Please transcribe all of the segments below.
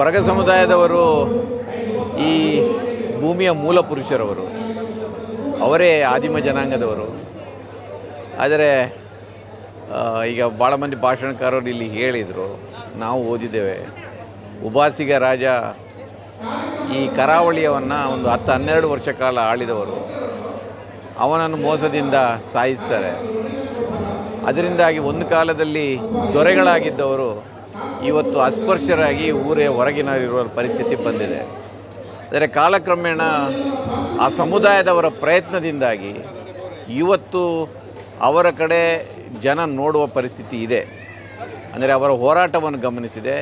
ಕೊರಗ ಸಮುದಾಯದವರು ಈ ಭೂಮಿಯ ಮೂಲ ಪುರುಷರವರು, ಅವರೇ ಆದಿಮ ಜನಾಂಗದವರು. ಆದರೆ ಈಗ ಭಾಳ ಮಂದಿ ಭಾಷಣಕಾರರು ಇಲ್ಲಿ ಹೇಳಿದರು, ನಾವು ಓದಿದ್ದೇವೆ. ಉಬಾಸಿಗ ರಾಜ ಈ ಕರಾವಳಿಯವನ್ನು ಒಂದು ಹತ್ತು ಹನ್ನೆರಡು ವರ್ಷ ಕಾಲ ಆಳಿದವರು. ಅವನನ್ನು ಮೋಸದಿಂದ ಸಾಯಿಸ್ತಾರೆ. ಅದರಿಂದಾಗಿ ಒಂದು ಕಾಲದಲ್ಲಿ ದೊರೆಗಳಾಗಿದ್ದವರು ಇವತ್ತು ಅಸ್ಪರ್ಶರಾಗಿ ಊರೇ ಹೊರಗಿನವರಿರುವ ಪರಿಸ್ಥಿತಿ ಬಂದಿದೆ. ಆದರೆ ಕಾಲಕ್ರಮೇಣ ಆ ಸಮುದಾಯದವರ ಪ್ರಯತ್ನದಿಂದಾಗಿ ಇವತ್ತು ಅವರ ಕಡೆ ಜನ ನೋಡುವ ಪರಿಸ್ಥಿತಿ ಇದೆ. ಅಂದರೆ ಅವರ ಹೋರಾಟವನ್ನು ಗಮನಿಸಿದೆ.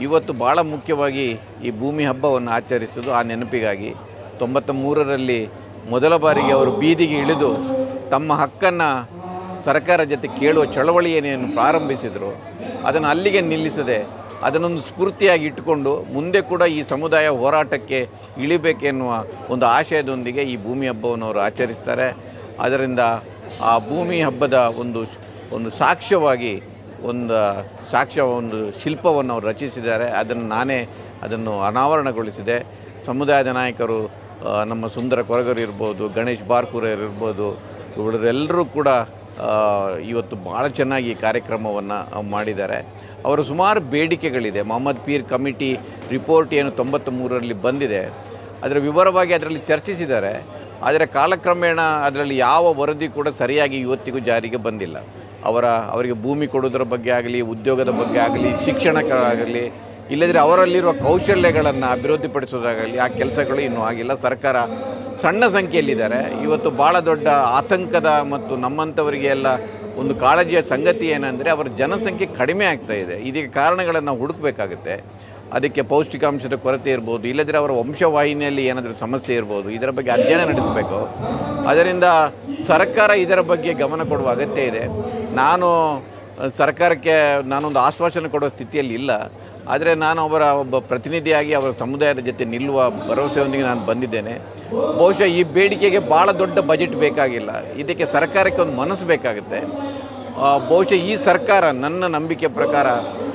ಇವತ್ತು ಭಾಳ ಮುಖ್ಯವಾಗಿ ಈ ಭೂಮಿ ಹಬ್ಬವನ್ನು ಆಚರಿಸೋದು ಆ ನೆನಪಿಗಾಗಿ ತೊಂಬತ್ತ ಮೂರರಲ್ಲಿ ಮೊದಲ ಬಾರಿಗೆ ಅವರು ಬೀದಿಗೆ ಇಳಿದು ತಮ್ಮ ಹಕ್ಕನ್ನು ಸರ್ಕಾರ ಜೊತೆ ಕೇಳುವ ಚಳವಳಿ ಏನೇನು ಪ್ರಾರಂಭಿಸಿದರು, ಅದನ್ನು ಅಲ್ಲಿಗೆ ನಿಲ್ಲಿಸದೆ ಅದನ್ನೊಂದು ಸ್ಫೂರ್ತಿಯಾಗಿ ಇಟ್ಟುಕೊಂಡು ಮುಂದೆ ಕೂಡ ಈ ಸಮುದಾಯ ಹೋರಾಟಕ್ಕೆ ಇಳಿಬೇಕೆನ್ನುವ ಒಂದು ಆಶಯದೊಂದಿಗೆ ಈ ಭೂಮಿ ಹಬ್ಬವನ್ನು ಅವರು ಆಚರಿಸ್ತಾರೆ. ಅದರಿಂದ ಆ ಭೂಮಿ ಹಬ್ಬದ ಒಂದು ಒಂದು ಸಾಕ್ಷ್ಯವಾಗಿ ಒಂದು, ಸಾಕ್ಷ್ಯ ಒಂದು ಶಿಲ್ಪವನ್ನು ಅವರು ರಚಿಸಿದ್ದಾರೆ. ಅದನ್ನು ನಾನೇ ಅದನ್ನು ಅನಾವರಣಗೊಳಿಸಿದೆ. ಸಮುದಾಯದ ನಾಯಕರು ನಮ್ಮ ಸುಂದರ ಕೊರಗರು ಇರ್ಬೋದು, ಗಣೇಶ್ ಬಾರ್ಕೂರರ್ ಇರ್ಬೋದು, ಇವರೆಲ್ಲರೂ ಕೂಡ ಇವತ್ತು ಭಾಳ ಚೆನ್ನಾಗಿ ಈ ಕಾರ್ಯಕ್ರಮವನ್ನು ಮಾಡಿದ್ದಾರೆ. ಅವರು ಸುಮಾರು ಬೇಡಿಕೆಗಳಿದೆ. ಮೊಹಮ್ಮದ್ ಪೀರ್ ಕಮಿಟಿ ರಿಪೋರ್ಟ್ ಏನು ತೊಂಬತ್ತ ಮೂರರಲ್ಲಿ ಬಂದಿದೆ. ಅದರ ವಿವರವಾಗಿ ಅದರಲ್ಲಿ ಚರ್ಚಿಸಿದ್ದಾರೆ. ಆದರೆ ಕಾಲಕ್ರಮೇಣ ಅದರಲ್ಲಿ ಯಾವ ವರದಿ ಕೂಡ ಸರಿಯಾಗಿ ಇವತ್ತಿಗೂ ಜಾರಿಗೆ ಬಂದಿಲ್ಲ. ಅವರ, ಅವರಿಗೆ ಭೂಮಿ ಕೊಡೋದ್ರ ಬಗ್ಗೆ ಆಗಲಿ, ಉದ್ಯೋಗದ ಬಗ್ಗೆ ಆಗಲಿ ಶಿಕ್ಷಣಕ್ಕಾಗಲಿ ಇಲ್ಲದ್ರೆ ಅವರಲ್ಲಿರುವ ಕೌಶಲ್ಯಗಳನ್ನು ಅಭಿವೃದ್ಧಿಪಡಿಸೋದಾಗಲಿ, ಆ ಕೆಲಸಗಳು ಇನ್ನೂ ಆಗಿಲ್ಲ. ಸರ್ಕಾರ ಸಣ್ಣ ಸಂಖ್ಯೆಯಲ್ಲಿದ್ದಾರೆ. ಇವತ್ತು ಭಾಳ ದೊಡ್ಡ ಆತಂಕದ ಮತ್ತು ನಮ್ಮಂಥವರಿಗೆ ಎಲ್ಲ ಒಂದು ಕಾಳಜಿಯ ಸಂಗತಿ ಏನಂದರೆ, ಅವರ ಜನಸಂಖ್ಯೆ ಕಡಿಮೆ ಆಗ್ತಾ ಇದೆ. ಇದಕ್ಕೆ ಕಾರಣಗಳನ್ನು ಹುಡುಕಬೇಕಾಗುತ್ತೆ. ಅದಕ್ಕೆ ಪೌಷ್ಟಿಕಾಂಶದ ಕೊರತೆ ಇರ್ಬೋದು ಇಲ್ಲದ್ರೆ ಅವರ ವಂಶವಾಹಿನಿಯಲ್ಲಿ ಏನಾದರೂ ಸಮಸ್ಯೆ ಇರ್ಬೋದು, ಇದರ ಬಗ್ಗೆ ಅಧ್ಯಯನ ನಡೆಸಬೇಕು. ಅದರಿಂದ ಸರ್ಕಾರ ಇದರ ಬಗ್ಗೆ ಗಮನ ಕೊಡುವ ಅಗತ್ಯ ಇದೆ. ನಾನು ಸರ್ಕಾರಕ್ಕೆ ನಾನೊಂದು ಆಶ್ವಾಸನೆ ಕೊಡುವ ಸ್ಥಿತಿಯಲ್ಲಿ ಇಲ್ಲ. ಆದರೆ ನಾನು ಅವರ ಒಬ್ಬ ಪ್ರತಿನಿಧಿಯಾಗಿ ಅವರ ಸಮುದಾಯದ ಜೊತೆ ನಿಲ್ಲುವ ಭರವಸೆಯೊಂದಿಗೆ ನಾನು ಬಂದಿದ್ದೇನೆ. ಬಹುಶಃ ಈ ಬೇಡಿಕೆಗೆ ಭಾಳ ದೊಡ್ಡ ಬಜೆಟ್ ಬೇಕಾಗಿಲ್ಲ. ಇದಕ್ಕೆ ಸರ್ಕಾರಕ್ಕೆ ಒಂದು ಮನಸ್ಸು ಬೇಕಾಗುತ್ತೆ. ಬಹುಶಃ ಈ ಸರ್ಕಾರ ನನ್ನ ನಂಬಿಕೆ ಪ್ರಕಾರ,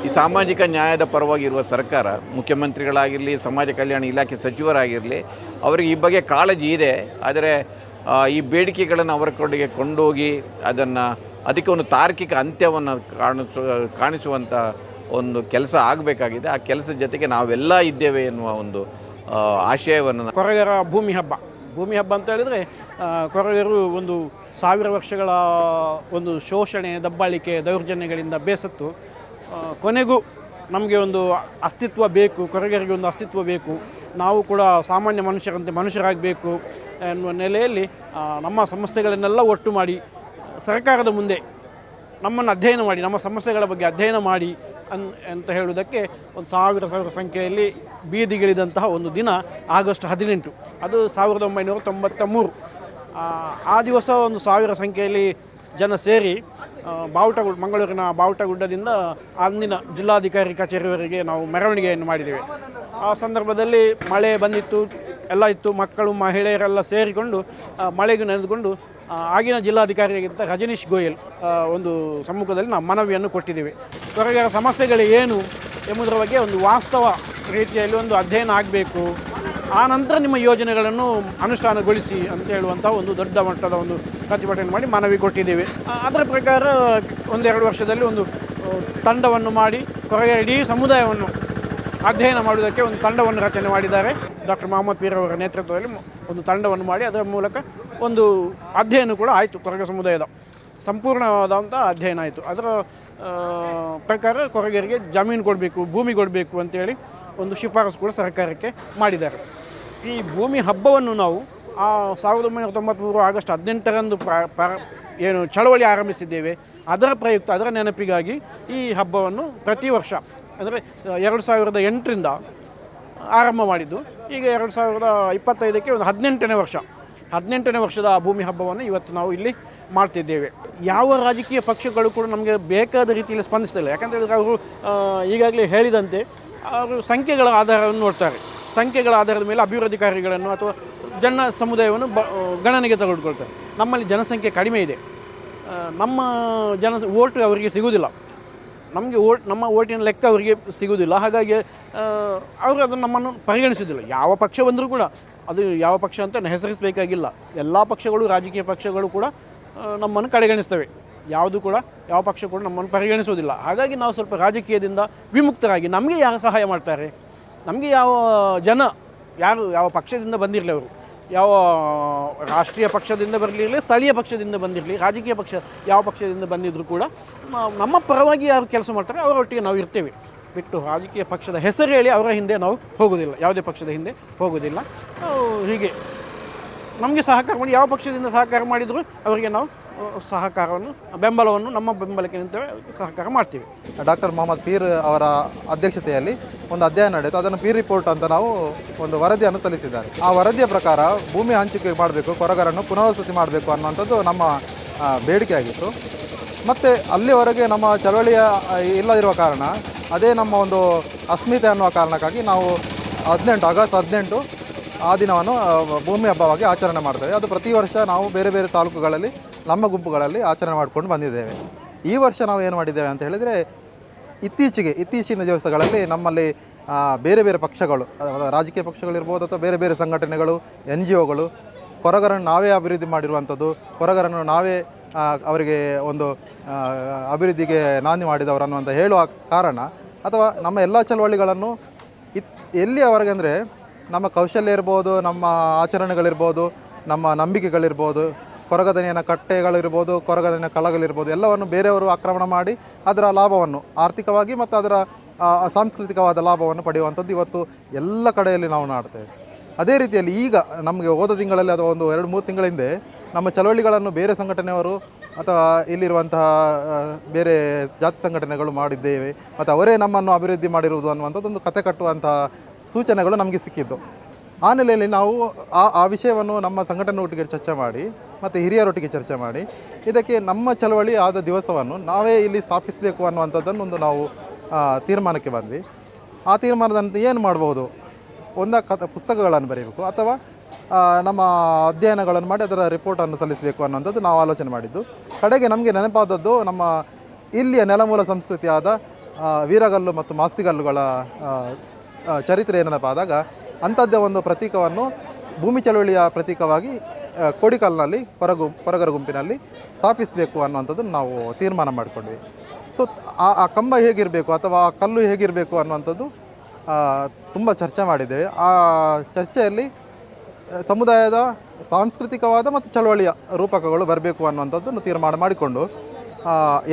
ಈ ಸಾಮಾಜಿಕ ನ್ಯಾಯದ ಪರವಾಗಿರುವ ಸರ್ಕಾರ, ಮುಖ್ಯಮಂತ್ರಿಗಳಾಗಿರಲಿ, ಸಮಾಜ ಕಲ್ಯಾಣ ಇಲಾಖೆ ಸಚಿವರಾಗಿರಲಿ, ಅವರಿಗೆ ಈ ಬಗ್ಗೆ ಕಾಳಜಿ ಇದೆ. ಆದರೆ ಈ ಬೇಡಿಕೆಗಳನ್ನು ಅವರ ಕಡೆಗೆ ಕೊಂಡೋಗಿ ಅದನ್ನು, ಅದಕ್ಕೆ ಒಂದು ತಾರ್ಕಿಕ ಅಂತ್ಯವನ್ನು ಕಾಣಿಸುವ ಕಾಣಿಸುವಂಥ ಒಂದು ಕೆಲಸ ಆಗಬೇಕಾಗಿದೆ. ಆ ಕೆಲಸದ ಜೊತೆಗೆ ನಾವೆಲ್ಲ ಇದ್ದೇವೆ ಎನ್ನುವ ಒಂದು ಆಶಯವನ್ನು ಕೊರಗರ ಭೂಮಿ ಹಬ್ಬ. ಭೂಮಿ ಹಬ್ಬ ಅಂತ ಹೇಳಿದರೆ ಕೊರಗರು ಒಂದು ಸಾವಿರ ವರ್ಷಗಳ ಒಂದು ಶೋಷಣೆ, ದಬ್ಬಾಳಿಕೆ, ದೌರ್ಜನ್ಯಗಳಿಂದ ಬೇಸತ್ತು. ಕೊನೆಗೂ ನಮಗೆ ಒಂದು ಅಸ್ತಿತ್ವ ಬೇಕು, ಕೊರಗರಿಗೆ ಒಂದು ಅಸ್ತಿತ್ವ ಬೇಕು. ನಾವು ಕೂಡ ಸಾಮಾನ್ಯ ಮನುಷ್ಯರಂತೆ ಮನುಷ್ಯರಾಗಬೇಕು ಎನ್ನುವ ನೆಲೆಯಲ್ಲಿ ನಮ್ಮ ಸಮಸ್ಯೆಗಳನ್ನೆಲ್ಲ ಒಟ್ಟು ಮಾಡಿ, ಸರ್ಕಾರದ ಮುಂದೆ ನಮ್ಮನ್ನು ಅಧ್ಯಯನ ಮಾಡಿ, ನಮ್ಮ ಸಮಸ್ಯೆಗಳ ಬಗ್ಗೆ ಅಧ್ಯಯನ ಮಾಡಿ ಅನ್ ಅಂತ ಹೇಳುವುದಕ್ಕೆ ಒಂದು ಸಾವಿರ ಸಾವಿರ ಸಂಖ್ಯೆಯಲ್ಲಿ ಬೀದಿಗಿಳಿದಂತಹ ಒಂದು ದಿನ ಆಗಸ್ಟ್ ಹದಿನೆಂಟು. ಅದು ಸಾವಿರದ ಒಂಬೈನೂರ ತೊಂಬತ್ತ ಮೂರು. ಆ, ದಿವಸ ಒಂದು ಸಾವಿರ ಸಂಖ್ಯೆಯಲ್ಲಿ ಜನ ಸೇರಿ ಬಾವುಟ ಬಾವುಟಗುಡ್ ಮಂಗಳೂರಿನ ಬಾವುಟಗುಡ್ಡದಿಂದ ಅಂದಿನ ಜಿಲ್ಲಾಧಿಕಾರಿ ಕಚೇರಿವರೆಗೆ ನಾವು ಮೆರವಣಿಗೆಯನ್ನು ಮಾಡಿದ್ದೇವೆ. ಆ ಸಂದರ್ಭದಲ್ಲಿ ಮಳೆ ಬಂದಿತ್ತು ಎಲ್ಲ ಇತ್ತು ಮಕ್ಕಳು ಮಹಿಳೆಯರೆಲ್ಲ ಸೇರಿಕೊಂಡು ಮಳೆಗೆ ನೆನೆದುಕೊಂಡು ಆಗಿನ ಜಿಲ್ಲಾಧಿಕಾರಿಯಾಗಿದ್ದ ರಜನೀಶ್ ಗೋಯಲ್ ಒಂದು ಸಮ್ಮುಖದಲ್ಲಿ ನಾವು ಮನವಿಯನ್ನು ಕೊಟ್ಟಿದ್ದೀವಿ. ಕೊರಗರ ಸಮಸ್ಯೆಗಳು ಏನು ಎಂಬುದರ ಬಗ್ಗೆ ಒಂದು ವಾಸ್ತವ ರೀತಿಯಲ್ಲಿ ಒಂದು ಅಧ್ಯಯನ ಆಗಬೇಕು. ಆ ನಂತರ ನಿಮ್ಮ ಯೋಜನೆಗಳನ್ನು ಅನುಷ್ಠಾನಗೊಳಿಸಿ ಅಂತ ಹೇಳುವಂಥ ಒಂದು ದೊಡ್ಡ ಮಟ್ಟದ ಒಂದು ಪ್ರತಿಭಟನೆ ಮಾಡಿ ಮನವಿ ಕೊಟ್ಟಿದ್ದೇವೆ. ಅದರ ಪ್ರಕಾರ ಒಂದೆರಡು ವರ್ಷದಲ್ಲಿ ಒಂದು ತಂಡವನ್ನು ಮಾಡಿ ಕೊರಗೆ ಇಡೀ ಸಮುದಾಯವನ್ನು ಅಧ್ಯಯನ ಮಾಡುವುದಕ್ಕೆ ಒಂದು ತಂಡವನ್ನು ರಚನೆ ಮಾಡಿದ್ದಾರೆ. ಡಾಕ್ಟರ್ ಮೊಹಮ್ಮದ್ ಪೀರ್ ಅವರ ನೇತೃತ್ವದಲ್ಲಿ ಒಂದು ತಂಡವನ್ನು ಮಾಡಿ ಅದರ ಮೂಲಕ ಒಂದು ಅಧ್ಯಯನ ಕೂಡ ಆಯಿತು ಕೊರಗ ಸಮುದಾಯದ. ಸಂಪೂರ್ಣವಾದಂಥ ಅಧ್ಯಯನ ಆಯಿತು. ಅದರ ಪ್ರಕಾರ ಕೊರಗರಿಗೆ ಜಮೀನು ಕೊಡಬೇಕು, ಭೂಮಿ ಕೊಡಬೇಕು ಅಂತೇಳಿ ಒಂದು ಶಿಫಾರಸು ಕೂಡ ಸರ್ಕಾರಕ್ಕೆ ಮಾಡಿದ್ದಾರೆ. ಈ ಭೂಮಿ ಹಬ್ಬವನ್ನು ನಾವು ಆ ಸಾವಿರದ ಒಂಬೈನೂರ ತೊಂಬತ್ತ್ಮೂರು ಆಗಸ್ಟ್ ಹದಿನೆಂಟರಂದು ಏನು ಚಳವಳಿ ಆರಂಭಿಸಿದ್ದೇವೆ. ಅದರ ಪ್ರಯುಕ್ತ, ಅದರ ನೆನಪಿಗಾಗಿ ಈ ಹಬ್ಬವನ್ನು ಪ್ರತಿ ವರ್ಷ, ಅಂದರೆ ಎರಡು ಸಾವಿರದ ಎಂಟರಿಂದ ಆರಂಭ ಮಾಡಿದ್ದು. ಈಗ ಎರಡು ಸಾವಿರದ ಇಪ್ಪತ್ತೈದಕ್ಕೆ ಒಂದು ಹದಿನೆಂಟನೇ ವರ್ಷ. ಹದಿನೆಂಟನೇ ವರ್ಷದ ಭೂಮಿ ಹಬ್ಬವನ್ನು ಇವತ್ತು ನಾವು ಇಲ್ಲಿ ಮಾಡ್ತಿದ್ದೇವೆ. ಯಾವ ರಾಜಕೀಯ ಪಕ್ಷಗಳು ಕೂಡ ನಮಗೆ ಬೇಕಾದ ರೀತಿಯಲ್ಲಿ ಸ್ಪಂದಿಸ್ತಿಲ್ಲ ಯಾಕಂತ ಹೇಳಿದ್ರೆ ಅವರು ಈಗಾಗಲೇ ಹೇಳಿದಂತೆ ಅವರು ಸಂಖ್ಯೆಗಳ ಆಧಾರವನ್ನು ನೋಡ್ತಾರೆ. ಸಂಖ್ಯೆಗಳ ಆಧಾರದ ಮೇಲೆ ಅಭಿವೃದ್ಧಿ ಕಾರ್ಯಗಳನ್ನು ಅಥವಾ ಜನ ಸಮುದಾಯವನ್ನು ಬ ಗಣನೆಗೆ ತೆಗೆದುಕೊಳ್ತಾರೆ. ನಮ್ಮಲ್ಲಿ ಜನಸಂಖ್ಯೆ ಕಡಿಮೆ ಇದೆ. ನಮ್ಮ ಜನ ಓಟು ಅವರಿಗೆ ಸಿಗುವುದಿಲ್ಲ. ನಮಗೆ ಓಟ್ ನಮ್ಮ ಓಟಿನ ಲೆಕ್ಕ ಅವರಿಗೆ ಸಿಗುವುದಿಲ್ಲ. ಹಾಗಾಗಿ ಅವರು ಅದನ್ನು ನಮ್ಮನ್ನು ಪರಿಗಣಿಸುವುದಿಲ್ಲ. ಯಾವ ಪಕ್ಷ ಬಂದರೂ ಕೂಡ ಅದು ಯಾವ ಪಕ್ಷ ಅಂತ ಹೆಸರಿಸಬೇಕಾಗಿಲ್ಲ. ಎಲ್ಲ ಪಕ್ಷಗಳು, ರಾಜಕೀಯ ಪಕ್ಷಗಳು ಕೂಡ ನಮ್ಮನ್ನು ಕಡೆಗಣಿಸ್ತವೆ. ಯಾವುದು ಕೂಡ ಯಾವ ಪಕ್ಷ ಕೂಡ ನಮ್ಮನ್ನು ಪರಿಗಣಿಸುವುದಿಲ್ಲ. ಹಾಗಾಗಿ ನಾವು ಸ್ವಲ್ಪ ರಾಜಕೀಯದಿಂದ ವಿಮುಕ್ತರಾಗಿ ನಮಗೆ ಯಾರು ಸಹಾಯ ಮಾಡ್ತಾರೆ? ನಮಗೆ ಯಾವ ಜನ, ಯಾರು ಯಾವ ಪಕ್ಷದಿಂದ ಬಂದಿರಲಿ ಅವರು? ಯಾವ ರಾಷ್ಟ್ರೀಯ ಪಕ್ಷದಿಂದ ಬರಲಿರಲಿ ಸ್ಥಳೀಯ ಪಕ್ಷದಿಂದ ಬಂದಿರಲಿ, ರಾಜಕೀಯ ಪಕ್ಷ ಯಾವ ಪಕ್ಷದಿಂದ ಬಂದಿದ್ದರೂ ಕೂಡ ನಮ್ಮ ಪರವಾಗಿ ಯಾರು ಕೆಲಸ ಮಾಡ್ತಾರೆ, ಅವರೊಟ್ಟಿಗೆ ನಾವು ಇರ್ತೇವೆ. ಬಿಟ್ಟು ರಾಜಕೀಯ ಪಕ್ಷದ ಹೆಸರು ಹೇಳಿ ಅವರ ಹಿಂದೆ ನಾವು ಹೋಗೋದಿಲ್ಲ. ಯಾವುದೇ ಪಕ್ಷದ ಹಿಂದೆ ಹೋಗೋದಿಲ್ಲ. ಹೀಗೆ ನಮಗೆ ಸಹಕಾರ ಮಾಡಿ ಯಾವ ಪಕ್ಷದಿಂದ ಸಹಕಾರ ಮಾಡಿದರೂ ಅವರಿಗೆ ನಾವು ಸಹಕಾರವನ್ನು, ಬೆಂಬಲವನ್ನು, ನಮ್ಮ ಬೆಂಬಲಕ್ಕೆ ನಿಂತೇವೆ ಸಹಕಾರ ಮಾಡ್ತೀವಿ. ಡಾಕ್ಟರ್ ಮೊಹಮ್ಮದ್ ಪೀರ್ ಅವರ ಅಧ್ಯಕ್ಷತೆಯಲ್ಲಿ ಒಂದು ಅಧ್ಯಯನ ನಡೆಯಿತು. ಅದನ್ನು ಪೀರ್ ರಿಪೋರ್ಟ್ ಅಂತ ನಾವು ಒಂದು ವರದಿಯನ್ನು ಸಲ್ಲಿಸಿದ್ದಾರೆ. ಆ ವರದಿಯ ಪ್ರಕಾರ ಭೂಮಿ ಹಂಚಿಕೆ ಮಾಡಬೇಕು, ಕೊರಗರನ್ನು ಪುನರ್ವಸತಿ ಮಾಡಬೇಕು ಅನ್ನುವಂಥದ್ದು ನಮ್ಮ ಬೇಡಿಕೆಯಾಗಿತ್ತು. ಮತ್ತು ಅಲ್ಲಿವರೆಗೆ ನಮ್ಮ ಚಳವಳಿಯ ಇಲ್ಲದಿರುವ ಕಾರಣ ಅದೇ ನಮ್ಮ ಒಂದು ಅಸ್ಮಿತೆ ಅನ್ನುವ ಕಾರಣಕ್ಕಾಗಿ ನಾವು ಹದಿನೆಂಟು, ಆಗಸ್ಟ್ ಹದಿನೆಂಟು ಆ ದಿನವನ್ನು ಭೂಮಿ ಹಬ್ಬವಾಗಿ ಆಚರಣೆ ಮಾಡ್ತೇವೆ. ಅದು ಪ್ರತಿ ವರ್ಷ ನಾವು ಬೇರೆ ಬೇರೆ ತಾಲೂಕುಗಳಲ್ಲಿ, ನಮ್ಮ ಗುಂಪುಗಳಲ್ಲಿ ಆಚರಣೆ ಮಾಡ್ಕೊಂಡು ಬಂದಿದ್ದೇವೆ. ಈ ವರ್ಷ ನಾವು ಏನು ಮಾಡಿದ್ದೇವೆ ಅಂತ ಹೇಳಿದರೆ, ಇತ್ತೀಚೆಗೆ, ಇತ್ತೀಚಿನ ದಿವಸಗಳಲ್ಲಿ ನಮ್ಮಲ್ಲಿ ಬೇರೆ ಬೇರೆ ಪಕ್ಷಗಳು ರಾಜಕೀಯ ಪಕ್ಷಗಳಿರ್ಬೋದು ಅಥವಾ ಬೇರೆ ಬೇರೆ ಸಂಘಟನೆಗಳು ಎನ್ ಜಿ ಒಗಳು ಕೊರಗರನ್ನು ನಾವೇ ಅಭಿವೃದ್ಧಿ ಮಾಡಿರುವಂಥದ್ದು, ಕೊರಗರನ್ನು ನಾವೇ ಅವರಿಗೆ ಒಂದು ಅಭಿವೃದ್ಧಿಗೆ ನಾಂದಿ ಮಾಡಿದವರು ಅನ್ನುವಂಥ ಹೇಳುವ ಕಾರಣ ಅಥವಾ ನಮ್ಮ ಎಲ್ಲ ಚಳವಳಿಗಳನ್ನು ಇತ್ ಎಲ್ಲಿಯವರೆಗೆ ಅಂದರೆ ನಮ್ಮ ಕೌಶಲ್ಯ ಇರ್ಬೋದು, ನಮ್ಮ ಆಚರಣೆಗಳಿರ್ಬೋದು, ನಮ್ಮ ನಂಬಿಕೆಗಳಿರ್ಬೋದು, ಕೊರಗದನಿಯನ ಕಟ್ಟೆಗಳಿರ್ಬೋದು ಕೊರಗದನಿಯ ಕಳಗಳಿರ್ಬೋದು ಎಲ್ಲವನ್ನು ಬೇರೆಯವರು ಆಕ್ರಮಣ ಮಾಡಿ ಅದರ ಲಾಭವನ್ನು, ಆರ್ಥಿಕವಾಗಿ ಮತ್ತು ಅದರ ಸಾಂಸ್ಕೃತಿಕವಾದ ಲಾಭವನ್ನು ಪಡೆಯುವಂಥದ್ದು ಇವತ್ತು ಎಲ್ಲ ಕಡೆಯಲ್ಲಿ ನಾವು ನಾಡ್ತೇವೆ. ಅದೇ ರೀತಿಯಲ್ಲಿ ಈಗ ನಮಗೆ ಹೋದ ತಿಂಗಳಲ್ಲಿ ಅಥವಾ ಒಂದು ಎರಡು ಮೂರು ತಿಂಗಳ ಹಿಂದೆ ನಮ್ಮ ಚಳವಳಿಗಳನ್ನು ಬೇರೆ ಸಂಘಟನೆಯವರು ಅಥವಾ ಇಲ್ಲಿರುವಂತಹ ಬೇರೆ ಜಾತಿ ಸಂಘಟನೆಗಳು ಮಾಡಿದ್ದೇವೆ, ಮತ್ತು ಅವರೇ ನಮ್ಮನ್ನು ಅಭಿವೃದ್ಧಿ ಮಾಡಿರುವುದು ಅನ್ನುವಂಥದ್ದೊಂದು ಕತೆ ಕಟ್ಟುವಂತಹ ಸೂಚನೆಗಳು ನಮಗೆ ಸಿಕ್ಕಿದ್ದು. ಆ ನೆಲೆಯಲ್ಲಿ ನಾವು ಆ ಆ ವಿಷಯವನ್ನು ನಮ್ಮ ಸಂಘಟನೆ ಒಟ್ಟಿಗೆ ಚರ್ಚೆ ಮಾಡಿ, ಮತ್ತು ಹಿರಿಯರೊಟ್ಟಿಗೆ ಚರ್ಚೆ ಮಾಡಿ, ಇದಕ್ಕೆ ನಮ್ಮ ಚಳವಳಿ ಆದ ದಿವಸವನ್ನು ನಾವೇ ಇಲ್ಲಿ ಸ್ಥಾಪಿಸಬೇಕು ಅನ್ನುವಂಥದ್ದನ್ನು ಒಂದು ನಾವು ತೀರ್ಮಾನಕ್ಕೆ ಬಂದ್ವಿ. ಆ ತೀರ್ಮಾನದಂತೆ ಏನು ಮಾಡ್ಬೋದು ಒಂದ ಕಥ, ಪುಸ್ತಕಗಳನ್ನು ಬರೀಬೇಕು, ಅಥವಾ ನಮ್ಮ ಅಧ್ಯಯನಗಳನ್ನು ಮಾಡಿ ಅದರ ರಿಪೋರ್ಟನ್ನು ಸಲ್ಲಿಸಬೇಕು ಅನ್ನೋಂಥದ್ದು ನಾವು ಆಲೋಚನೆ ಮಾಡಿದ್ದು. ಕಡೆಗೆ ನಮಗೆ ನೆನಪಾದದ್ದು ನಮ್ಮ ಇಲ್ಲಿಯ ನೆಲಮೂಲ ಸಂಸ್ಕೃತಿಯಾದ ವೀರಗಲ್ಲು ಮತ್ತು ಮಾಸ್ತಿಗಲ್ಲುಗಳ ಚರಿತ್ರೆ ನೆನಪಾದಾಗ ಅಂಥದ್ದೇ ಒಂದು ಪ್ರತೀಕವನ್ನು ಭೂಮಿ ಚಳುವಳಿಯ ಪ್ರತೀಕವಾಗಿ ಕೋಡಿಕಲ್ನಲ್ಲಿ ಹೊರಗು ಹೊರಗರ ಗುಂಪಿನಲ್ಲಿ ಸ್ಥಾಪಿಸಬೇಕು ಅನ್ನುವಂಥದ್ದನ್ನು ನಾವು ತೀರ್ಮಾನ ಮಾಡಿಕೊಂಡ್ವಿ. ಸೊ ಆ ಕಂಬ ಹೇಗಿರಬೇಕು ಅಥವಾ ಆ ಕಲ್ಲು ಹೇಗಿರಬೇಕು ಅನ್ನುವಂಥದ್ದು ತುಂಬ ಚರ್ಚೆ ಮಾಡಿದ್ದೇವೆ. ಆ ಚರ್ಚೆಯಲ್ಲಿ ಸಮುದಾಯದ ಸಾಂಸ್ಕೃತಿಕವಾದ ಮತ್ತು ಚಳವಳಿಯ ರೂಪಕಗಳು ಬರಬೇಕು ಅನ್ನುವಂಥದ್ದನ್ನು ತೀರ್ಮಾನ ಮಾಡಿಕೊಂಡು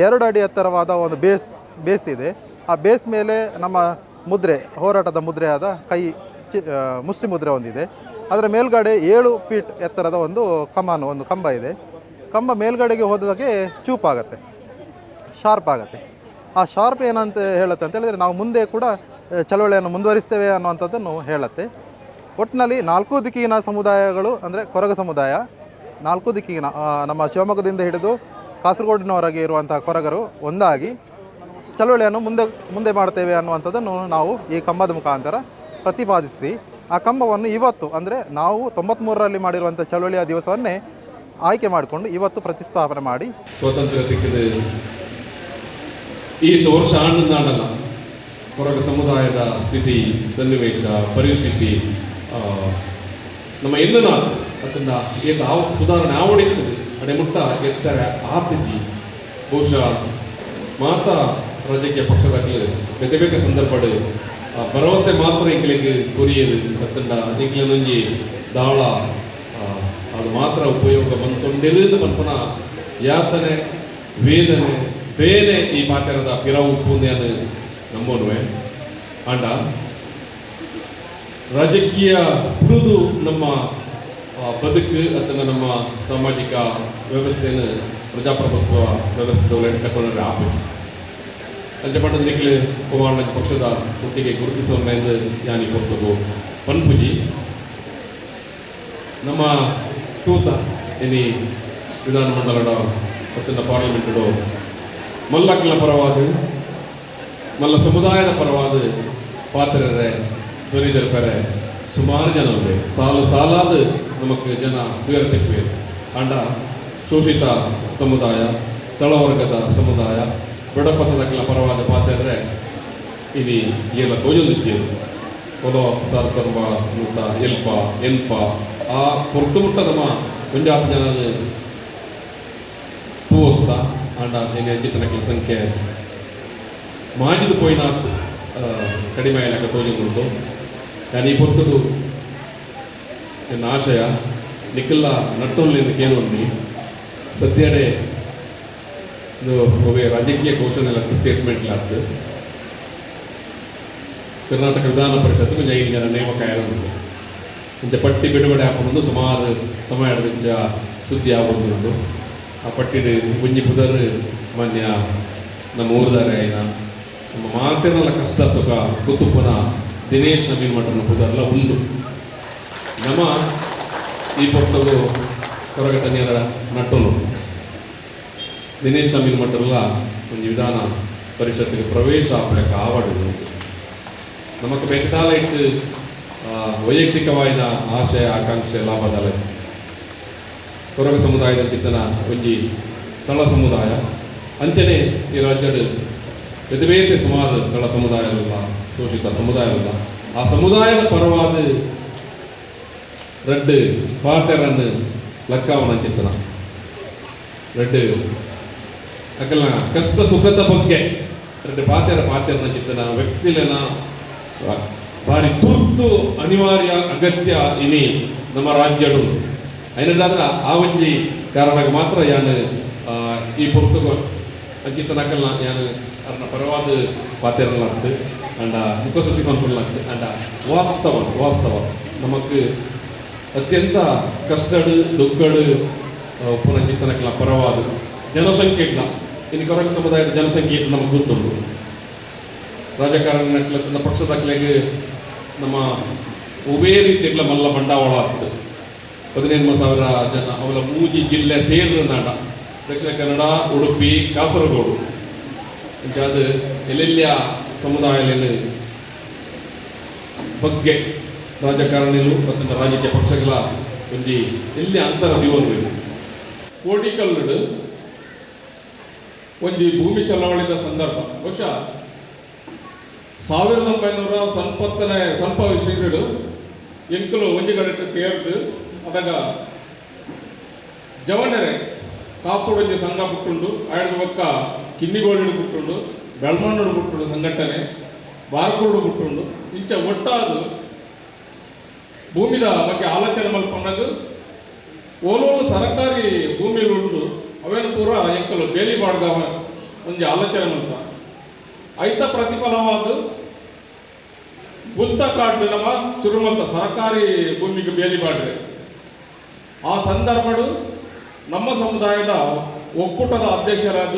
ಎರಡು ಅಡಿ ಎತ್ತರವಾದ ಒಂದು ಬೇಸ್ ಬೇಸ್ ಇದೆ. ಆ ಬೇಸ್ ಮೇಲೆ ನಮ್ಮ ಮುದ್ರೆ, ಹೋರಾಟದ ಮುದ್ರೆಯಾದ ಕೈ, ಚಿ ಮುಸ್ಲಿಂ ಮುದ್ರೆ ಒಂದಿದೆ. ಅದರ ಮೇಲ್ಗಡೆ ಏಳು ಫೀಟ್ ಎತ್ತರದ ಒಂದು ಕಮಾನು, ಒಂದು ಕಂಬ ಇದೆ. ಕಂಬ ಮೇಲ್ಗಡೆಗೆ ಹೋದಾಗೆ ಚೂಪಾಗತ್ತೆ ಶಾರ್ಪ್ ಆಗುತ್ತೆ. ಆ ಶಾರ್ಪ್ ಏನಂತ ಹೇಳುತ್ತೆ ಅಂತ ಹೇಳಿದರೆ ನಾವು ಮುಂದೆ ಕೂಡ ಚಳವಳಿಯನ್ನು ಮುಂದುವರಿಸ್ತೇವೆ ಅನ್ನುವಂಥದ್ದನ್ನು ಹೇಳುತ್ತೆ. ಒಟ್ಟಿನಲ್ಲಿ ನಾಲ್ಕು ದಿಕ್ಕಿನ ಸಮುದಾಯಗಳು, ಅಂದರೆ ಕೊರಗ ಸಮುದಾಯ, ನಾಲ್ಕು ದಿಕ್ಕಿನ ನಮ್ಮ ಶಿವಮೊಗ್ಗದಿಂದ ಹಿಡಿದು ಕಾಸರಗೋಡಿನವರೆಗೆ ಇರುವಂಥ ಕೊರಗರು ಒಂದಾಗಿ ಚಳುವಳಿಯನ್ನು ಮುಂದೆ ಮುಂದೆ ಮಾಡ್ತೇವೆ ಅನ್ನುವಂಥದ್ದನ್ನು ನಾವು ಈ ಕಂಬದ ಮುಖಾಂತರ ಪ್ರತಿಪಾದಿಸಿ, ಆ ಕಂಬವನ್ನು ಇವತ್ತು, ಅಂದರೆ ನಾವು ತೊಂಬತ್ತ್ಮೂರರಲ್ಲಿ ಮಾಡಿರುವಂಥ ಚಳುವಳಿಯ ದಿವಸವನ್ನೇ ಆಯ್ಕೆ ಮಾಡಿಕೊಂಡು ಇವತ್ತು ಪ್ರತಿಸ್ಥಾಪನೆ ಮಾಡಿ. ಸ್ವಾತಂತ್ರ್ಯಕ್ಕೆ ಈ ವರ್ಷ ಕೊರಗ ಸಮುದಾಯದ ಸ್ಥಿತಿ, ಸನ್ನಿವೇಶ, ಪರಿಸ್ಥಿತಿ ನಮ್ಮ ಎಲ್ಲನ ಅದನ್ನ ಏತ ಆವ ಸುಧಾರಣೆ ಆವಡಿಸ್ತದೆ ಅಡೆ ಮುಟ್ಟ ಎತ್ತಾರೆ ಆತಿಜಿ ಬಹುಶಃ ಮಾತ ರಾಜಕೀಯ ಪಕ್ಷದಾಗಲಿ ಬೇತೆ ಸಂದರ್ಭಡು ಆ, ಭರವಸೆ ಮಾತ್ರ ಎಂಗ್ಲಿಗೆ ಕೊರಿಯದು ಮತ್ತಂಡ ಎಂಗ್ಲನೊಂಜಿ ದಾಳ ಅದು ಮಾತ್ರ ಉಪಯೋಗ ಬಂತೊಂಡೆಲ್ಲ ಪನ್ಪುನ ಯಾತನೆ ವೇದನೆ ಬೇನೆ ಈ ಪಾತ್ರದ ಪಿರವು ಪೂಂದ್ಯನು ನಂಬೋನುವೆ ಆಂಡ ರಾಜಕೀಯ ಬಿಡುದು ನಮ್ಮ ಆ, ಬದುಕು ಅಥವಾ ನಮ್ಮ ಸಾಮಾಜಿಕ ವ್ಯವಸ್ಥೆಯನ್ನು ಪ್ರಜಾಪ್ರಭುತ್ವ ವ್ಯವಸ್ಥೆದೊಳಗೆ ಕಟ್ಕೊಂಡ್ರೆ ಆಪತ್ತು ಅಂಚೆ ಪಟ್ಟದ ನಿಖಿಲ್ ಕುಮಾರನ ಪಕ್ಷದ ಒಟ್ಟಿಗೆ ಗುರುತಿಸುವ ಎಂದು ಯಾನಿ ಕೊಡ್ತಗೋ ಪನ್ಪುಜಿ. ನಮ್ಮ ತೂತ ಇನಿ ವಿಧಾನಮಂಡಲದ ಮತ್ತಿನ ಪಾರ್ಲಿಮೆಂಟು ಮಲ್ಲಕ್ಕಲ ಪರವಾದ ಮಲ್ಲ ಸಮುದಾಯದ ಪರವಾದ ಪಾತ್ರರೆ ಧ್ವನಿದರ್ಪರೆ ಸುಮಾರು ಜನ ಇದೆ ಸಾಲು ಸಾಲಾದ ನಮಕ್ ಜನ ತುಯರ್ತಿಕ್ವೆ ಅಂಡ ಶೋಷಿತ ಸಮುದಾಯ, ತಳವರ್ಗದ ಸಮುದಾಯ ಬುಡಪತ್ತದಕ್ಕೆಲ್ಲ ಪರವಾದ ಪಾತ್ರೆ ಇಲ್ಲಿ ಎಲ್ಲ ತೋಜೊಂದಿದ್ದೇವೆ ಕೊಲೋ ಸರ್ಕರ್ಬ ಮುಟ್ಟ ಎಲ್ಪ ಎಲ್ಪ. ಆ ಪೊರ್ತು ಮುಟ್ಟ ನಮ್ಮ ಪಂಜಾಬ್ ಜನ ತೂವತ್ತ ಆಂಡ ಏನೇ ಅಜ್ಜಿತನಕ್ಕೆ ಸಂಖ್ಯೆ. ಮಾಜಿದು ಪೋಯಿನ ಕಡಿಮೆ ಏನಕ್ಕೆ ತೋಜಿಕೊಂಡು ಪೊರ್ತುಡು ನನ್ನ ಆಶಯ ನಿಖಿಲ್ಲ ನಟ್ಟೊಲ್ಲಿಂದ ಕೇಳುವಲ್ಲಿ ಸದ್ಯಡೆ ಇದು ಒಬ್ಬ ರಾಜಕೀಯ ಸ್ಟೇಟ್ಮೆಂಟ್ ಲಾತ್ತು ಕರ್ನಾಟಕ ವಿಧಾನ ಪರಿಷತ್ ಐದು ಜನ ನೇಮಕ ಆಗುವುದು ಇಂಚ ಪಟ್ಟಿ ಬಿಡುಗಡೆ ಹಾಕೊಂಡು ಸುಮಾರು ಸಮಯದ ಸುದ್ದಿ ಆಗುವುದು ಆ ಪಟ್ಟಿ ಮುಂಜಿ ಪುದರ್ ಮಾನ್ಯ ನಮ್ಮ ಊರ್ದಾರೆ, ನಮ್ಮ ಮಾತಿರಲ್ಲ ಕಷ್ಟ, ಸುಖ, ಕುತುಪನ ದಿನೇಶ್ ನವೀನ್ ಮಠನ ಪುದರ್ಲ ಒಂದು ನಮ್ಮ ಈ ಪುಸ್ತಕ ಹೊರಗಟನೆಯರ ತನಿಯರ ದಿನೇಶ್ ನವೀನ್ ಮಟ್ಟಲ್ಲ ಒಂದು ವಿಧಾನ ಪರಿಷತ್ತಿಗೆ ಪ್ರವೇಶ ಆಗ್ಲಿಕ್ಕೆ ಆವಡುದು ನಮಗೆ ಬೇಕಾದ ಇಟ್ಟು ವೈಯಕ್ತಿಕವಾದ ಆಶಯ, ಆಕಾಂಕ್ಷೆ ಲಾಭದಲ್ಲ ಕೊರಗ ಸಮುದಾಯದ ಕಿತ್ತನ ಒಂಜಿ ತಳ ಸಮುದಾಯ. ಅಂಚನೆ ಈ ರಾಜ್ಯದ ಎದುವೇತೆ ಸುಮಾರು ತಳ ಸಮುದಾಯಗಳೆಲ್ಲ ಶೋಷಿತ ಸಮುದಾಯಗಳೆಲ್ಲ ಆ ಸಮುದಾಯದ ಪರವಾದ ರೆಡ್ ಪಾತೆರನ್ನು ಲೆಕ್ಕವನ ಚಿತ್ತನ ರೆಡ್ ಅಕಲ್ನ ಕಷ್ಟ ಸುಖದ ಬಗ್ಗೆ ರೆಡ್ ಪಾತೆರ ಪಾತೆರನ ಚಿತ್ತನ ವ್ಯಕ್ತಿಲೆನ ಬಾರಿ ತುರ್ತು ಅನಿವಾರ್ಯ ಅಗತ್ಯ ಇನಿ ನಮ್ಮ ರಾಜ್ಯಡು ಐನದಾದ್ರ ಆ ಒಂಜಿ ಕಾರಣಕ್ಕೆ ಮಾತ್ರ ಯಾನು ಈ ಪುರ್ತಕ ಅಂಚಿತನಕಲ್ನ ಯಾನು ಅದನ್ನ ಪರವಾದ ಪಾತೆರಲಾಗ್ತು ಅಂಡ ಮುಖಸುತ್ತಿ ಪನ್ಪುಲ್ಲಾಗ್ತು ಅಂಡ ವಾಸ್ತವ ವಾಸ್ತವ ನಮಕ್ ಅತ್ಯಂತ ಕಷ್ಟಡು ದುಃಖಡು ಪುನಃ ಚಿತ್ತನಕ್ಕೆಲ್ಲ ಪರವಾದ ಜನಸಂಖ್ಯೆ ಇಲ್ಲ ಇನ್ನು ಕೊರಗ ಸಮುದಾಯದ ಜನಸಂಖ್ಯೆ ಇಟ್ಟು ನಮಗೆ ಗೊತ್ತುಂಟು ರಾಜಕಾರಣ ತನ್ನ ಪಕ್ಷದಾಗಲೆಗೆ ನಮ್ಮ ಉಭಯ ರೀತಿಗಳ ಮಲ್ಲ ಬಂಡವಾಳ ಆಗ್ತದೆ ಹದಿನೆಂಟು ಸಾವಿರ ಜನ ಅವರ ಮೂಜಿ ಜಿಲ್ಲೆ ಸೇರಿದ ನಾಡ ದಕ್ಷಿಣ ಕನ್ನಡ ಉಡುಪಿ ಕಾಸರಗೋಡು ಅದು ಎಲ್ಲೆಲ್ಲಿಯ ಸಮುದಾಯದಲ್ಲಿ ಬಗ್ಗೆ ರಾಜಕಾರಣಿಗಳು ಮತ್ತು ರಾಜಕೀಯ ಪಕ್ಷಗಳ ಒಂದು ಎಲ್ಲಿ ಅಂತರ ದಿವರು ಕೋಟಿಕಲ್ಲು ಒಂದು ಭೂಮಿ ಚಲಾವಣೆದ ಸಂದರ್ಭ. ಬಹುಶಃ ಸಾವಿರದ ಒಂಬೈನೂರ ಸಂಪತ್ತನೇ ಸ್ವಲ್ಪ ವಿಷಯಗಳು ಎಂಕಲು ಒಂದು ಕಡೆ ಸೇರ್ದು ಅದಾಗ ಜವನರೆ ಕಾಪುಡೊಂದು ಸಂಘ ಬಿಟ್ಟುಂಡು ಆಯ್ದ ಪಕ್ಕ ಕಿನ್ನಿಗೋಳಿಡು ಬಿಟ್ಟುಂಡು ಬೆಳ್ಮಣ್ಣುಡು ಬಿಟ್ಟು ಸಂಘಟನೆ ಬಾರ್ಕೋಡು ಬಿಟ್ಟು ಇಂಚ ಒಟ್ಟಾದು ಭೂಮಿದ ಬಗ್ಗೆ ಆಲೋಚನೆ ಮಲ್ಕೊಂಡಾಗ ಓಲೋಲು ಸರಕಾರಿ ಭೂಮಿಲಿ ಉಂಟು ಅವೇನು ಪೂರ ಎಂಕಲು ಬೇಲಿ ಬಾಡ್ಗವ ಒಂದು ಆಲೋಚನೆ ಮಲ್ತ ಐತ ಪ್ರತಿಫಲವಾದ ಗುಂತ ಕಾರ್ಡ್ ನಮ್ಮ ಚುರುಮಂತ ಸರ್ಕಾರಿ ಭೂಮಿಗೆ ಬೇಲಿ ಮಾಡ್ರೆ ಆ ಸಂದರ್ಭಡು ನಮ್ಮ ಸಮುದಾಯದ ಒಕ್ಕೂಟದ ಅಧ್ಯಕ್ಷರಾದ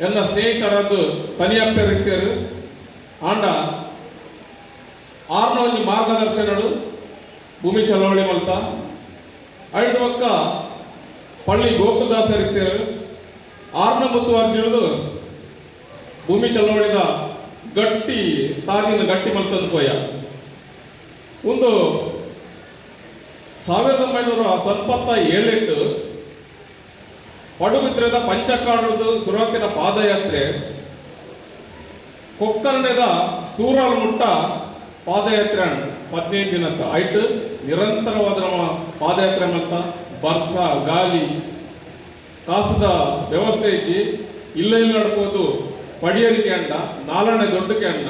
ಎಲ್ಲ ಸ್ನೇಹಿತರದ್ದು ತನಿಯಪ್ಪ ರೀತಿಯರು ಆಂಡ ಆರ್ನ ಒಂದು ಮಾರ್ಗದರ್ಶನಗಳು ಭೂಮಿ ಚಳವಳಿ ಮಲ್ತ, ಐದು ಪಕ್ಕ ಪಳ್ಳಿ ಗೋಕುಲದಾಸ ರೀತಿಯರು ಆರ್ನ ಮುತ್ತುವಾರ್ಜಿಳಿದು ಭೂಮಿ ಚಳವಳಿದ ಗಟ್ಟಿ ತಾಗಿನ ಗಟ್ಟಿ ಮಲ್ತಂದು ಪೋಯ ಒಂದು ಸಾವಿರದ ಒಂಬೈನೂರ ಸ್ವಲ್ಪ ಏಳೆಂಟು ಪಡುಬಿದ್ರದ ಪಂಚಕಾಡದ ಸುರತ್ತಿನ ಪಾದಯಾತ್ರೆ. ಕೊಕ್ಕರ್ಣದ ಸೂರಲ್ ಮುಟ್ಟ ಪಾದಯಾತ್ರೆ ಹದಿನೈದು ದಿನ ಐಟ್ ನಿರಂತರವಾದ ನಮ್ಮ ಪಾದಯಾತ್ರೆ ಮತ್ತ ಬರ್ಸ, ಗಾಲಿ, ಕಾಸದ ವ್ಯವಸ್ಥೆ ಐತಿ. ಇಲ್ಲ ಇಲ್ಲಿ ನಡ್ಕೋದು ಪಡಿಯರಿಗೆ ಅಂಡ ನಾಲನೆ ದೊಡ್ಡಕ್ಕೆ ಅಂಡ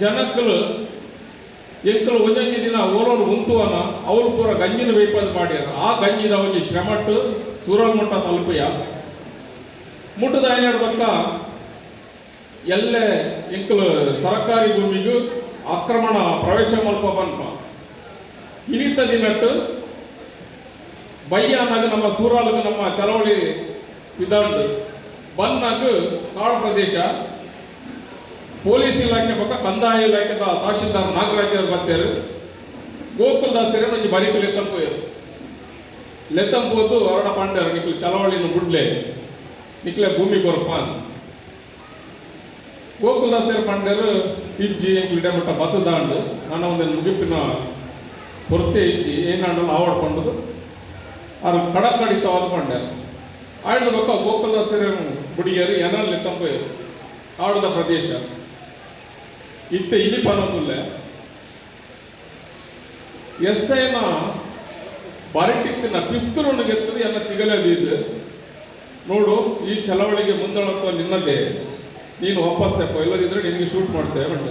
ಜನಕ್ಕಲು ಎಂಕಲು ಒಂದೊಂದು ದಿನ ಓರೋರು ಉಂತುವನ ಅವ್ರು ಪೂರ ಗಂಜಿನ ವೇಪದ ಮಾಡ್ಯಾರ ಆ ಗಂಜಿದ ಒಂದು ಶ್ರಮಟ್ಟು ಸೂರಲ್ ಮುಟ್ಟ ತಲುಪಿಯ. ಮುಟ್ಟದ ಏನಾಡ್ ಬಕ್ಕ ಎಲ್ಲೇ ಎಂಕಲು ಸರ್ಕಾರಿ ಭೂಮಿಗೂ ಆಕ್ರಮಣ ಪ್ರವೇಶ ಮಲ್ಪ ಬನ್ಪ ಇನಿತ ದಿನಟ್ಟು ಬಯ್ಯಾನಾಗ ನಮ್ಮ ಸೂರಾಲಗ ನಮ್ಮ ಚಳವಳಿ ವಿಧಾಂಡು ಬನ್ನಾಗ ಕಾಡು ಪ್ರದೇಶ ಪೊಲೀಸ್ ಇಲಾಖೆ ಪಕ್ಕ ಕಂದಾಯ ಇಲಾಖೆದ ತಹಶೀಲ್ದಾರ್ ನಾಗರಾಜ್ ಅವರು ಬರ್ತಾರೆ. ಗೋಕುಲ್ ದಾಸರೇ ಒಂದು ಬರಿಕು ಲೆತ್ತಂಪೋಯರು ಲೆತ್ತಂಪೋದು ಅವರ. ಪಂಡರು ನಿಕ್ಲು ಚಳವಳಿನ ಬುಡ್ಲೆ ನಿಕ್ಲೆ ಭೂಮಿ ಕೊರಪಾನ್ ಗೋಕುಲ್ ದಾಸರ ಪಂಡರು ಇಜ್ಜಿ ಎಂಕ್ಲು ಮಟ್ಟ ಬತ್ತದಾಂಡು ನನ್ನ ಒಂದು ಮುಗಿಪಿನ ಕೊರತೆ ಇಜ್ಜಿ ಏನಾಡಲು ಆವಡ್ಕೊಂಡದು ಅವ್ರು. ಕಡಕಡಿತವಾದ ಪಂಡರು ಆಯ್ದ ಪಕ್ಕ ಗೋಕುಲ್ ದಾಸರ ಹುಡುಗಿಯರು ಎನಲ್ಲಿ ತಂಪು ಆಡುದ ಪ್ರದೇಶ. ಇತ್ತ ಇಲಿ ಪನದುಲ್ಲೆ ಎಸ್ ಐನ ಬರಟಿತ್ತಿನ ಪಿಸ್ತೂರನ್ನು ಗೆದ್ದು ಎಲ್ಲ ತಿಗಲದಿದ್ದು ನೋಡು, ಈ ಚಳವಳಿಗೆ ಮುಂದಳತ್ವ ನಿನ್ನದೆ. ನೀನು ವಾಪಸ್ ತೆಪ್ಪೋ, ಇಲ್ಲದಿದ್ರೆ ನಿಮಗೆ ಶೂಟ್ ಮಾಡ್ತೇವೆ ಮಂಡ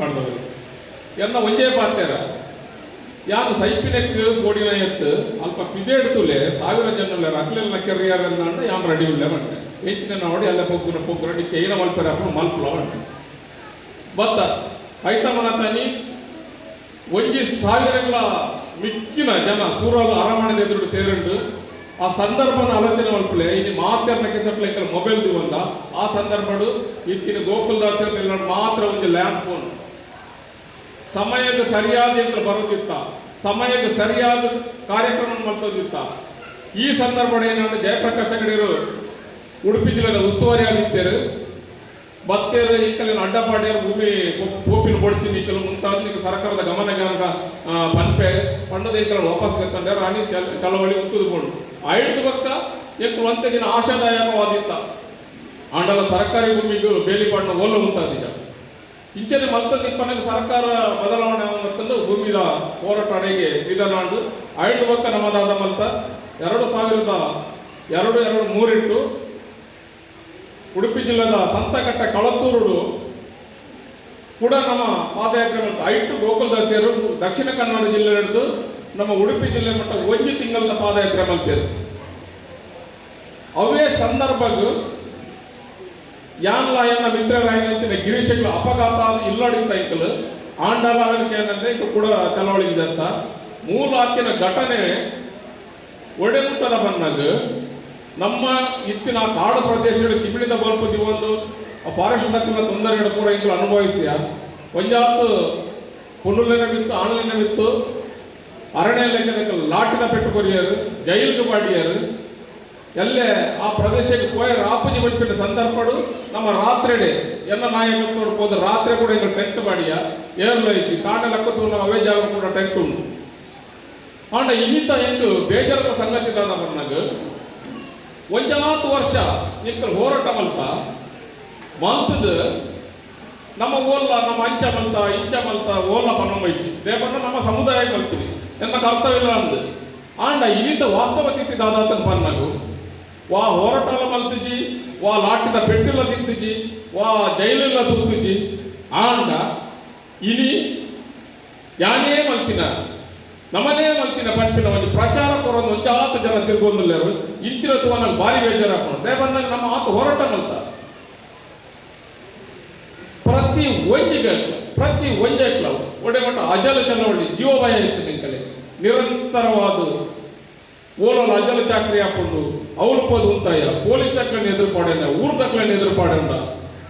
ಮಾಡಿದವರು ಎಲ್ಲ ಒಂದೇ ಪಾತ್ರ. ಯಾರು ಸೈಪಿನೆಕ್ ಕೋಡಿನ ಎತ್ತು, ಅಲ್ಪ ಪಿದೇಡ್ತುಲೆ ಸಾವಿರ ಜನಲ್ಲ ಅಕ್ಲೆಲ್ಲ ಕೆರಿಯಾರ ಅಂದ ಯಾಮ್ ರೆಡಿ ಇಲ್ಲ ಮಂಟೆ ಎಂಟಿನ ನೋಡಿ ಅಲ್ಲ ಪೊಗ್ಗುನ ಪೊಗ್ಗು ರೆಡಿ ಕೈನ ಮಲ್ಪರ ಮಲ್ಪಲ ಮಂಟೆ ಬತ್ತ ಐತ ಮನತಾನಿ ಒಂಜಿ ಸಾವಿರಗಳ ಮಿಕ್ಕಿನ ಜನ ಸೂರಲು ಅರಮಣದ ಎದುರು ಸೇರುಂಡು. ಆ ಸಂದರ್ಭನ ಅಲಚನೆ ಮಲ್ಪಲೆ ಮಾತಾಡ್ನ ಕೆಸಪ್ಲೆ ಮೊಬೈಲ್ ದಿವಂದ ಆ ಸಂದರ್ಭಡು ಇತ್ತಿನ ಗೋಕುಲದಾಸ ಮಾತ್ರ ಒಂದು ಲ್ಯಾಂಡ್ ಫೋನ್ ಸಮಯಕ್ಕೆ ಸರಿಯಾದ ಅಂತ ಬರೋದಿತ್ತ ಸಮಯಕ್ಕೆ ಸರಿಯಾದ ಕಾರ್ಯಕ್ರಮ ಮಾಡ್ತೋದಿತ್ತ ಈ ಸಂದರ್ಭ ಏನಂದ್ರೆ ಜಯಪ್ರಕಾಶ್ ಅಂಗಡಿಯರು ಉಡುಪಿ ಜಿಲ್ಲೆಯ ಉಸ್ತುವಾರಿ ಆಗಿದ್ದರು. ಬತ್ತೇರು ಇಕ್ಕಲಿನ ಅಡ್ಡಪಾಡಿಯರು ಭೂಮಿ ಗೋಪಿನ ಬಡ್ತೀನಿ ಇಕ್ಕಲು ಮುಂತಾದ ಸರ್ಕಾರದ ಗಮನ ಜ್ಞಾನದ ಪನ್ಪೆ ಪಣ್ಣದ ಇಕ್ಕಲ ವಾಪಸ್ ಕತ್ತಂಡೆ ರಾಣಿ ಚಳವಳಿ ಉತ್ತುದುಕೊಂಡು ಐದು ಪಕ್ಕ ಎಕ್ಕು ಒಂದೇ ದಿನ ಆಶಾದಾಯಕವಾದಿತ್ತ ಆಂಡಲ ಸರ್ಕಾರಿ ಭೂಮಿಗೂ ಬೇಲಿ ಪಾಡಿನ ಓಲು ಮುಂತಾದೀಗ. ಇಂಚನೆ ಮತ್ತೊಂದು ಇಪ್ಪನಲ್ಲಿ ಸರ್ಕಾರ ಬದಲಾವಣೆ ಮತ್ತೊಂದು ಭೂಮಿದ ಹೋರಾಟ ಅಡೆಗೆ ವಿಧಾನಾಂಡು ಐದು ಪಕ್ಕ ನಮ್ಮದಾದ ಮಲ್ತ. ಎರಡು ಸಾವಿರದ ಎರಡು ಎರಡು, ಮೂರಿಟ್ಟು ಉಡುಪಿ ಜಿಲ್ಲೆದ ಸಂತಕಟ್ಟ ಕಳತ್ತೂರು ಕೂಡ ನಮ್ಮ ಪಾದಯಾತ್ರೆ ಮತ್ತು ಐಟು ಗೋಕುಲದಾಸಿಯರು ದಕ್ಷಿಣ ಕನ್ನಡ ಜಿಲ್ಲೆ ಹಿಡಿದು ನಮ್ಮ ಉಡುಪಿ ಜಿಲ್ಲೆ ಮಟ್ಟ ಒಂದು ತಿಂಗಳ ಪಾದಯಾತ್ರೆ ಮಲ್ತೇರು ಅವೇ ಸಂದರ್ಭಗಳು. ಯಾನ್ ಎನ್ನ ಮಿತ್ರರಾಯನಂತಿನ ಗಿರೀಶಗಳು ಅಪಘಾತ ಅದು ಇಲ್ಲಡಿತ ಐಕಲು ಆಂಡಲ ಏನಂದ್ರೆ ಈಗ ಕೂಡ ಚಳವಳಿ ಇದೆ ಅಂತ ಮೂಲ ಆಕಿನ ಘಟನೆ, ಒಡೆಮುಟ್ಟದ ಬನ್ನಾಗ ನಮ್ಮ ಇತ್ತಿನ ಕಾಡು ಪ್ರದೇಶಗಳು ಚಿಮಿಳಿದ ಬಲ್ಪದಿ ಒಂದು ಫಾರೆಸ್ಟ್ ತಕ್ಕನ ತೊಂದರೆ ಪೂರ ಇಂದು ಅನುಭವಿಸಿಯ ಒಂಜಾತು ಪುನುಲಿನ ಬಿತ್ತು ಅರಣ್ಯ ಲೆಕ್ಕದಕ್ಕೆ ಲಾಟಿದ ಪೆಟ್ಟು ಕೊರಿಯರು, ಜೈಲಿಗೆ ಮಾಡಿಯರು ಎಲ್ಲೇ ಆ ಪ್ರದೇಶಕ್ಕೆ ಪೋಯ ರಾಪುಜಿ ಬಟ್ಟಿನ ಸಂದರ್ಭಡು, ನಮ್ಮ ರಾತ್ರಿಡೆ, ಎನ್ನ ನಾಯಕತ್ವ ಹೋದ ರಾತ್ರಿ ಕೂಡ ಈಗ ಟೆಂಟ್ ಮಾಡಿಯ ಏರ್ಲ ಐತಿ? ಕಾಂಡ ಲೆಕ್ಕತ್ತು ನಮ್ಮ ಅವೇ ಜಾಗ ಕೂಡ ಟೆಂಟ್ ಉಂಟು. ಆಂಡ ಇನ್ನಿತ ಎಂದು ಬೇಜಾರದ ಸಂಗತಿ ದಾದ ಬಂದಾಗ ಒಂಜಾತು ವರ್ಷ ಇಂಕಲ್ ಹೋರಾಟ ಮಲ್ತ ಮಂತದ ನಮ್ಮ ಓಲ್ಲ ನಮ್ಮ ಅಂಚ ಮಲ್ತ ಇಂಚ ಮಲ್ತ ಓಲ್ಲ ಪನಂಬೈಚಿ ದೇವನ್ನ ನಮ್ಮ ಸಮುದಾಯ ಮಲ್ತೀವಿ ಎನ್ನ ಕರ್ತವ್ಯ ಅಂದು. ಆಂಡ ಇವಿದ ವಾಸ್ತವ ತಿತ್ತಿ ದಾದಾತನ ಪನ್ನಗು ವಾ ಹೋರಾಟಲ ಮಲ್ತಿಜಿ ವಾ ಲಾಟಿದ ಪೆಟ್ಟಿಲ ತಿಂತಿಜಿ ವಾ ಜೈಲಿಲ್ಲ ತೂತಿಜಿ ಆಂಡ ಇನಿ ಯಾನೇ ಮಲ್ತಿನ. ನಮ್ಮನೇ ಮಲ್ತಿನ ಪಂಪಿನ ಒಂದು ಪ್ರಚಾರ ಕೊಡೋದು ಒಂದು ಆತು ಜನ ತಿರ್ಗೊಂದಿಲ್ಲರು ಇಂಚಿನ ತುವನ ಭಾರಿ ಬೇಜಾರ ಹಾಕೊಂಡು ದೇವನ್ನ ನಮ್ಮ ಆತ ಹೋರಾಟ ಅಂತ ಪ್ರತಿ ಒಂಜಿಗಳು ಪ್ರತಿ ಒಂಜೆಕ್ಲ ಒಡೆ ಮಟ್ಟ ಅಜಲ ಜೀವ ಜೀವಭಯ ಇತ್ತು ನಿಂಕಲೆ ನಿರಂತರವಾದ ಓಲೋಲ ಅಜಲ ಚಾಕ್ರಿ ಹಾಕೊಂಡು ಅವ್ರು ಪೋದು ಉಂತಾಯ. ಪೊಲೀಸ್ ತಕ್ಕಂಡು ಎದುರು ಪಾಡಣ್ಣ ಊರ್ ತಕ್ಕಂಡು ಎದುರು ಪಾಡಣ್ಣ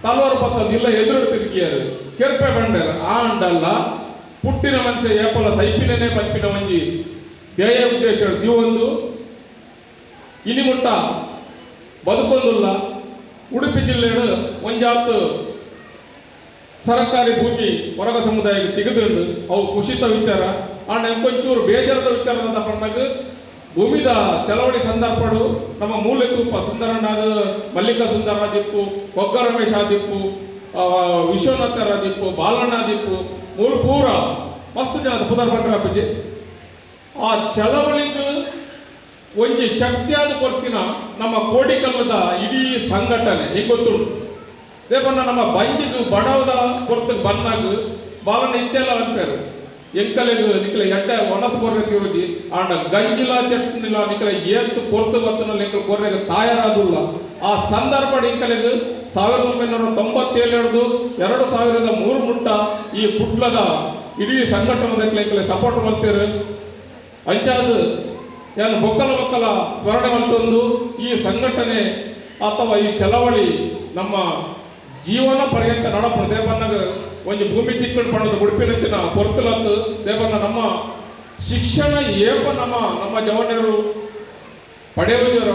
ತಲವಾರು ಪತ್ತೊಂದು ಇಲ್ಲ, ಎದುರು ತಿರುಗಿಯಾರು ಕೆರ್ಪೆ ಬಂಡರ, ಆ ಅಂಡಲ್ಲ ಪುಟ್ಟಿನ ಮನಸ್ಸೆ ಏಪಲ ಸೈಪಿನೇ ಪಂಪಿನ ಒಂಜಿ ಧ್ಯೇಯ ಉದ್ದೇಶ ದಿವೊಂದು ಇಲಿ ಮುಟ್ಟ ಬದುಕೊಂದುಲ್ಲ. ಉಡುಪಿ ಜಿಲ್ಲೆಡ್ ಒಂಜಾತ್ ಸರ್ಕಾರಿ ಭೂಮಿ ಹೊರಗ ಸಮುದಾಯಕ್ಕೆ ತೆಗೆದುಂಡು ಅವು ಖುಷಿತ ವಿಚಾರ. ಆಂಡ ಬೇಜಾರದ ವಿಚಾರದ ಪಣ್ಣಾಗ ಭೂಮಿದ ಚಳವಳಿ ಸಂದರ್ಭಡು ನಮ್ಮ ಮೂಲೆ ತೂಪ ಸುಂದರನಾದ ಮಲ್ಲಿಕ ಸುಂದರ ದಿಪ್ಪು ಕೊಗ್ಗ ರಮೇಶ ದಿಪ್ಪು ವಿಶ್ವನಾಥರ ದಿಪ್ಪು ಬಾಲಣ್ಣ ದಿಪ್ಪು ಮೂರು ಪೂರ ಮಸ್ತ್ ಜನ ಪುದರ್ ಬಂಡ್ರಪ್ಪಜಿ ಆ ಚಳವಳಿಗೆ ಒಂಜಿ ಶಕ್ತಿಯಾದ ಕೊರ್ತಿನ ನಮ್ಮ ಕೋಡಿಕಲ್ಲದ ಇಡೀ ಸಂಘಟನೆ ಈಗ ಗೊತ್ತುಂಟು ದೇವನ್ನ ನಮ್ಮ ಬಂದಿಗೆ ಬಡವದ ಕೊರತೆ ಬಂದಾಗ ಬಾಲನ ಇತ್ತೆಲ್ಲ ಅಂತಾರೆ ಎಂಕಲೆಗ್ ನಿಕ್ಲೆ ಎಡ್ಡೆ ಒನಸ ಕೊರ್ರೆ ತಿರುಗಿ, ಆಂಡ ಗಂಜಿಲ ಚಟ್ನಿಲ ನಿಕ್ಲೆ ಏತ್ತು ಕೊರ್ತು ಬತ್ತನ ಎಂಕಲ್ ಕೊರ್ರೆಗೆ ಆ ಸಂದರ್ಭ ಇಂಕಲೆಗ್ ಸಾವಿರದ ಒಂಬೈನೂರ ತೊಂಬತ್ತೇಳು ಎರಡು ಸಾವಿರದ ಮೂರು ಈ ಪುಟ್ಲದ ಇಡೀ ಸಂಘಟನೆದ ಎಂಕಲೆ ಸಪೋರ್ಟ್ ಮಾಡ್ತೀರು. ಅಂಚಾದು ಏನು ಬೊಕ್ಕಲ ಬೊಕ್ಕಲ ಈ ಸಂಘಟನೆ ಅಥವಾ ಈ ಚಳವಳಿ ನಮ್ಮ ಜೀವನ ಪರ್ಯಂತ ನಡಪ ದೇವನ್ನಾಗ ಒಂದು ಭೂಮಿ ತಿಕ್ಕೊಂಡು ಪಡೆದ ಉಡುಪಿನಂಚಿನ ಪೊರ್ತಲತ್ತು ದೇವನ ನಮ್ಮ ಶಿಕ್ಷಣ ಏಪ ನಮ್ಮ ನಮ್ಮ ಜವನರು ಪಡೆಯುವುದರ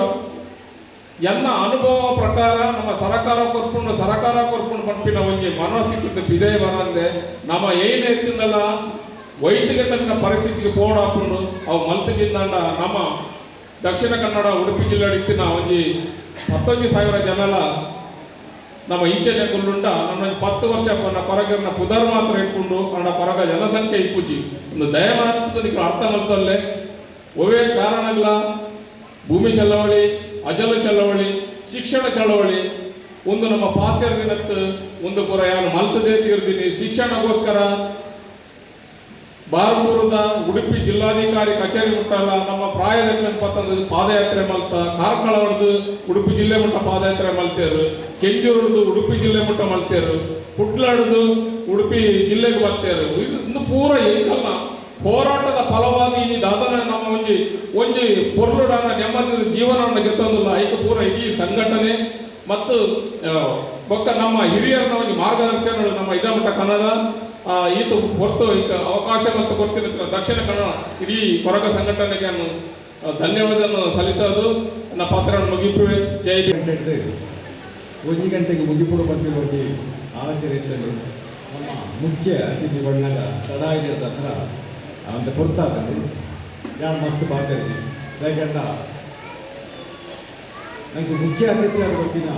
ಎನ್ನ ಅನುಭವ ಪ್ರಕಾರ ನಮ್ಮ ಸರಕಾರ ಕೊರ್ಕೊಂಡು ಸರಕಾರ ಕೊರ್ಕೊಂಡು ಪಂಪಿನ ಒಂಜಿ ಮನಸ್ಥಿತಿ ಬಿದೇ ಬರಂದೆ ನಮ್ಮ ಏನು ಎತ್ತಿನಲ್ಲ ವೈದ್ಯಕ ತನ್ನ ಪರಿಸ್ಥಿತಿಗೆ ಪೋಡ್ ಹಾಕೊಂಡು ಅವು ಮಲ್ತಗಿಂದ ನಮ್ಮ ದಕ್ಷಿಣ ಕನ್ನಡ, ಉಡುಪಿ ಜಿಲ್ಲೆ ಇತ್ತಿನ ಒಂಜಿ ಹತ್ತೊಂದು ಸಾವಿರ ಜನಲ ನಮ್ಮ ಇಂಚನೆ ಕುಲ್ಲುಂಡ ನಮ್ಮ ಪತ್ತು ವರ್ಷ ನನ್ನ ಪರಗರ್ನ ಪುದರ್ ಮಾತ್ರ ಇಟ್ಕೊಂಡು ನನ್ನ ಪರಗ ಜನಸಂಖ್ಯೆ ಇಪ್ಪುಜಿ ಒಂದು ದಯಮಾಡಿ ಅರ್ಥ ಮಲ್ತಲ್ಲೇ ಒವೇ ಕಾರಣಗಳ ಭೂಮಿ ಚಳವಳಿ, ಅಜಲ ಚಳವಳಿ, ಶಿಕ್ಷಣ ಚಳವಳಿ, ಒಂದು ನಮ್ಮ ಪಾತ್ರ ದಿನತ್ತು ಒಂದು ಪುರ ಯಾರು ಮಲ್ತದೇ ತೀರ್ದಿನಿ. ಶಿಕ್ಷಣಗೋಸ್ಕರ ಬಾರ್ಪುರದ ಉಡುಪಿ ಜಿಲ್ಲಾಧಿಕಾರಿ ಕಚೇರಿ ಮುಟ್ಟಲ್ಲ ನಮ್ಮ ಪ್ರಾಯದ ಪತ್ತಂದು ಪಾದಯಾತ್ರೆ ಮಲ್ತ ಕಾರ್ಕಳ ಹೊಡೆದು ಉಡುಪಿ ಜಿಲ್ಲೆ ಮಟ್ಟ ಪಾದಯಾತ್ರೆ ಮಲ್ತೇರು ಕೆಂಜೂರು ಉಡುಪಿ ಜಿಲ್ಲೆ ಮಟ್ಟ ಮಲ್ತೇರು ಪುಟ್ಲಾಡ್ದು ಉಡುಪಿ ಜಿಲ್ಲೆಗೆ ಬರ್ತೇರು ಇದು ಇನ್ನು ಪೂರ ಎಂಕಲ್ಲ ಹೋರಾಟದ ಫಲವಾದಿ ಈ ದಾದನ ನಮ್ಮ ಒಂಜಿ ಒಂಜಿ ಪೊರ್ಲುಡನ ನೆಮ್ಮದಿ ಜೀವನವನ್ನು ಗೆತ್ತಂದಿಲ್ಲ. ಐಕ ಪೂರ ಇಡೀ ಸಂಘಟನೆ ಮತ್ತು ಆ, ಬೊಕ್ಕ ನಮ್ಮ ಹಿರಿಯರನ್ನ ಒಂದು ಮಾರ್ಗದರ್ಶನಗಳು ನಮ್ಮ ಇಡಮಠ ಕನ್ನಡ ಆ, ಈತ ಹೊರತು ಈಗ ಅವಕಾಶ ಮತ್ತು ಕೊಡ್ತಿರ್ತಾರೆ ದಕ್ಷಿಣ ಕನ್ನಡ, ಇಡೀ ಕೊರಗ ಸಂಘಟನೆಗೆ ನಾನು ಧನ್ಯವಾದವನ್ನು ಸಲ್ಲಿಸೋದು. ನನ್ನ ಪಾತ್ರ ಮುಗಿಪು ಜೈ. ಗಂಟೆ ಒಂದು ಗಂಟೆಗೆ ಮುಗಿಪುಡು ಬಗ್ಗೆ ಆಲೋಚನೆ ಇದ್ದಲ್ಲಿ ನಮ್ಮ ಮುಖ್ಯ ಅತಿಥಿ ಬಣ್ಣಗ ತಡಾಗಿರದ ಹತ್ರ ಅಂತ ಕೊಡ್ತಾದಲ್ಲಿ ಯಾರು ಮಸ್ತ್ ಬಾಕಿ ಯಾಕಂತ ನನಗೆ ಮುಖ್ಯ ಅತಿಥಿಯಾದ ಗೊತ್ತಿನ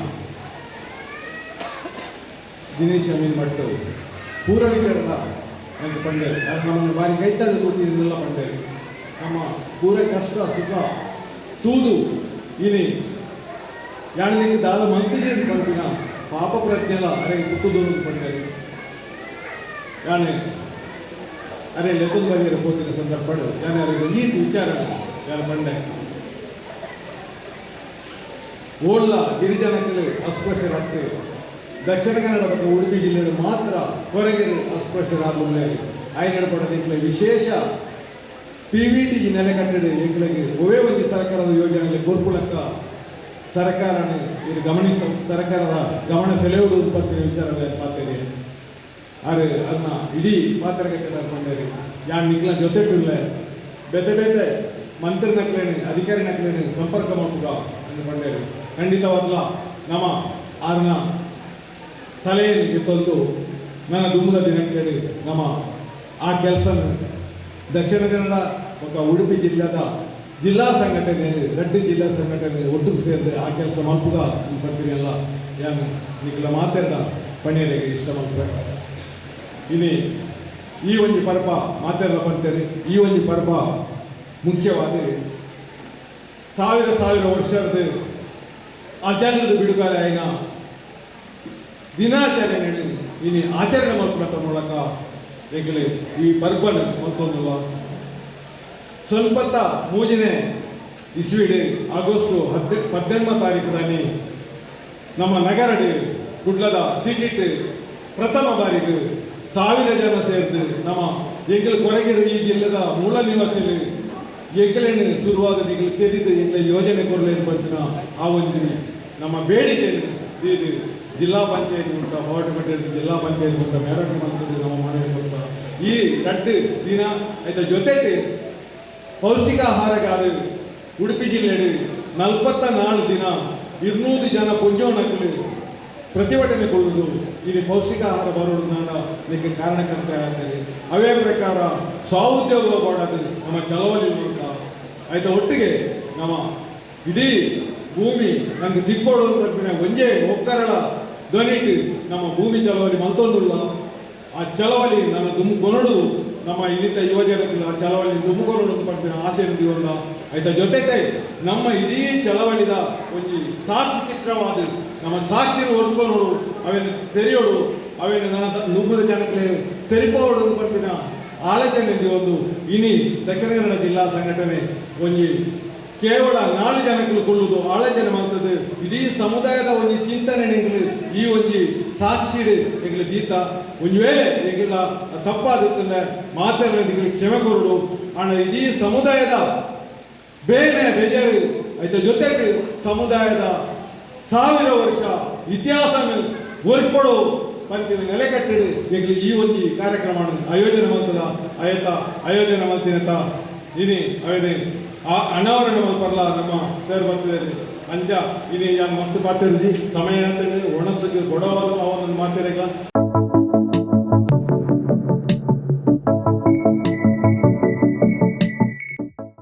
ದಿನೇಶ್ ಅಮೀನ್ ಮಟ್ಟು ಪೂರ ಒಂದು ಪಂಡೆ ನಮ್ಮ ಬಾರಿ ಬಾರಿ ಕೈತಾಳೆ ಗೊತ್ತಿರಲಿಲ್ಲ ಪಂಡೆ ನಮ್ಮ ಪೂರ ಕಷ್ಟ, ಸುಖ, ತೂದು. ಇನಿ ಯಾಣಿಗೆ ದಾದ ಮಂತಿಗೆ ಬಂದಿನ ಪಾಪ ಪ್ರಜ್ಞೆಲ ಅರೆ ಕುಟ್ಟುದು ಪಂಡೆ ಯಾಣೆ, ಅರೆ ಲೆತುಲ್ ಬಂದಿರೋ ಕೂತಿನ ಸಂದರ್ಭ ಯಾನೆ ಅವರಿಗೆ ನೀತಿ ವಿಚಾರ ಯಾರ ಪಂಡೆ ಓಲ್ಲ ಗಿರಿಜನಕ್ಕೆ ಅಸ್ಪೃಶ್ಯರಾಗ್ತೆ ದಕ್ಷಿಣ ಕನ್ನಡ ಮತ್ತು ಉಡುಪಿ ಜಿಲ್ಲೆಯಲ್ಲಿ ಮಾತ್ರ ಹೊರಗೆ ಅಸ್ಪೃಶ್ಯರಾಗಲೇ ಆಯ್ಕೆ ಪಡೆದ ವಿಶೇಷ ಪಿ ವಿ ಟಿ ನೆಲೆ ಕಟ್ಟಡ ಎಂಗ್ಳಿಗೆ ಒವೇ ಒಂದು ಸರ್ಕಾರದ ಯೋಜನೆಯಲ್ಲಿ ಗೋರ್ಪುಳಕ್ಕ ಸರ್ಕಾರ ಇದು ಗಮನಿಸ, ಸರ್ಕಾರದ ಗಮನ ಸೆಳೆಯುವುದು ಉತ್ಪತ್ತಿನ ವಿಚಾರಗಳ ಪಾತ್ರೆ ಆದರೆ ಅದನ್ನ ಇಡೀ ಪಾತ್ರಕ್ಕೆ ತರ್ಕೊಂಡೇರಿ ಯಾನ್ ನಿಕ್ಲ ಜೊತೆ ಬಿಡ್ಲೆ ಬೇತೆ ಬೇತೆ ಮಂತ್ರಿ ನಕ್ಲೇನೆ, ಅಧಿಕಾರಿ ನಕ್ಲೇನೆ ಸಂಪರ್ಕ ಮಾಡುಗ ಅಂದ್ಕೊಂಡೇರಿ. ಖಂಡಿತವಾಗ್ಲ ನಮ್ಮ ಆರ್ನ ಸಲಹೆಯನ್ನು ತಂದು ನನ್ನ ದುಮ್ಮದ ದಿನಕ್ಕೆ ನಮ್ಮ ಆ ಕೆಲಸ ದಕ್ಷಿಣ ಕನ್ನಡ ಮತ್ತು ಉಡುಪಿ ಜಿಲ್ಲೆದ ಜಿಲ್ಲಾ ಸಂಘಟನೆ ರೆಡ್ಡಿ ಜಿಲ್ಲಾ ಸಂಘಟನೆ ಒಟ್ಟಿಗೆ ಸೇರಿದೆ. ಆ ಕೆಲಸ ಮಲ್ಪುಗ ಬರ್ತೀನಿಯಲ್ಲ ಏನು ನಿಖಿಲ ಮಾತಾಡ ಪಣಿಯರಿಗೆ ಇಷ್ಟ ಮಾಡ್ಬೇಕು ಇಲ್ಲಿ ಈ ಒಂದು ಪರ್ವ ಮಾತೆಲ್ಲ ಬರ್ತೇನೆ. ಈ ಒಂದು ಪರ್ವ ಮುಖ್ಯವಾದ ಸಾವಿರ ಸಾವಿರ ವರ್ಷದ ಆಚರಣೆದ ಬಿಡುಗಡೆ ಆಯ್ನ ದಿನಾಚರಣೆ ಇಲ್ಲಿ ಆಚರಣೆ ಮಾಡ್ಕೊಂಡ ಮೂಲಕ ಈಗಲೇ ಈ ಪರ್ಬನ ಮತ್ತೊಂದು ಸ್ವಲ್ಪತ್ತ ಮೂಜಿನೆ ಇಸ್ವಿಡೆ ಆಗಸ್ಟ್ ಹದ್ ಪದ್ದೆಂಬತ್ತು ತಾರೀಕುದಲ್ಲಿ ನಮ್ಮ ನಗರಡಿ ಗುಡ್ಲದ ಸಿಟಿಟ್ ಪ್ರಥಮ ಬಾರಿಗೆ ಸಾವಿರ ಜನ ಸೇರಿದು ನಮ್ಮ ಎಂಕಲ್ ಕೊರಗಿರ ಈ ಜಿಲ್ಲೆದ ಮೂಲ ನಿವಾಸಿಗಳು ಎಂಕಲೇನು ಶುರುವಾದ ತೆರೆದು ಎಂಕಲ ಯೋಜನೆ ಕೊರಲೇನು ಬರ್ತಿನ ಆ ಒಂದು ನಮ್ಮ ಬೇಡಿಕೆ ಇದು. ಜಿಲ್ಲಾ ಪಂಚಾಯತ್ ಅಂತ ಹೋರಾಟ ಕಟ್ಟಿದ್ದು ಜಿಲ್ಲಾ ಪಂಚಾಯತ್ ಅಂತ ಬೇರೆ ಮಂತ್ರಿ ನಾವು ಮಾಡಬೇಕು ಈ ರಡ್ಡು ದಿನ ಇದರ ಜೊತೆಗೆ ಪೌಷ್ಟಿಕಾಹಾರಗಾರರು ಉಡುಪಿ ಜಿಲ್ಲೆಯಲ್ಲಿ ನಲವತ್ತ ನಾಲ್ಕು ದಿನ ಇನ್ನೂರು ಜನ ಪುಂಜೋಣಕ್ಕಲು ಪ್ರತಿಭಟನೆ ಕೊಡುವುದು. ಇಲ್ಲಿ ಪೌಷ್ಟಿಕಾಹಾರ ಬರೋದು ನಾಡ ಇದಕ್ಕೆ ಕಾರಣಕರ್ತ ಆಗ್ತದೆ. ಅವೇ ಪ್ರಕಾರ ಸ್ವಾಉದ್ಯೋಗ ಮಾಡೋದು ನಮ್ಮ ಚಳವಳಿ ಮೂಲಕ. ಆಯ್ತಾ, ಒಟ್ಟಿಗೆ ನಮ್ಮ ಇಡೀ ಭೂಮಿ ನಮ್ಗೆ ದಿಕ್ಕೋಡು ಒಂಜೆ ಒಕ್ಕರಳ ಧ್ವನಿಟ್ಟು ನಮ್ಮ ಭೂಮಿ ಚಳವಳಿ ಮಲ್ತೊಂದುಲ್ಲ. ಆ ಚಳವಳಿ ನನ್ನ ದುಮ್ಕೊನಡು ನಮ್ಮ ಇಲ್ಲಿದ್ದ ಯುವಜನಕ್ಕೆ ಆ ಚಳವಳಿ ದುಮ್ಕೊನಡು ಪಡ್ತೀನಿ ಆಸೆ ಒಂದ ಆಯ್ತಾ ಜೊತೆಗೆ ನಮ್ಮ ಇಡೀ ಚಳವಳಿದ ಒಂದು ಸಾಕ್ಷಿ ಚಿತ್ರವಾದ ನಮ್ಮ ಸಾಕ್ಷಿ ಹೊರ್ಕೊನೋಡು ಅವೇನು ತೆರೆಯೋಡು ಅವೇನು ನನ್ನ ನುಗ್ಗದ ಜನಕ್ಕೆ ತೆರಿಪೋಡು ಪಡ್ತೀನಿ ಆಲೋಚನೆ ಒಂದು ಇನಿ ದಕ್ಷಿಣ ಕನ್ನಡ ಜಿಲ್ಲಾ ಸಂಘಟನೆ ಒಂಜಿ ಕೇವಲ ನಾಳೆ ಜನಗಳು ಕೊಳ್ಳುವುದು ಜನ ಮಾಡ್ತದೆ ಇಡೀ ಸಮುದಾಯದ ಒಂದು ಚಿಂತನೆ ಈ ಒಂದು ಸಾಕ್ಷಿ ಎಗಳು ದೀತ ಒಂದು ವೇಳೆ ಎಗಳ ತಪ್ಪಾದ ಮಾತಾಡೋದಿಗೆ ಕ್ಷಮೆ ಕೊರಡು ಅಣ್ಣ ಇಡೀ ಸಮುದಾಯದ ಬೇರೆ ಬೇಜಾರು ಐತೆ ಜೊತೆಗೆ ಸಮುದಾಯದ ಸಾವಿರ ವರ್ಷ ಇತಿಹಾಸ ಒಲ್ಪಡು ಪಂಚಿನ ನೆಲೆ ಕಟ್ಟಿಡಿ ಎಗಳು ಈ ಒಂದು ಕಾರ್ಯಕ್ರಮ ಆಯೋಜನೆ ಮಾಡ್ತದ ಆಯತ, ಆಯೋಜನೆ ಅಂತ. ಇನಿ ಅವನೇ ಆ ಅನಾವರಣ ಬರಲ್ಲ ನಮ್ಮ ಸೇರ್ ಬರ್ತಿದ್ದಾರೆ. ಅಂಚ ಇಲ್ಲಿ ಮಸ್ತ್ ಪಾತಿರ್ಜಿ ಸಮಯ ಅಂತ ಒಣಸಿಗೆ ಕೊಡೋದು ಅವನನ್ನು ಮಾಡ್ತಿರಲ್ಲ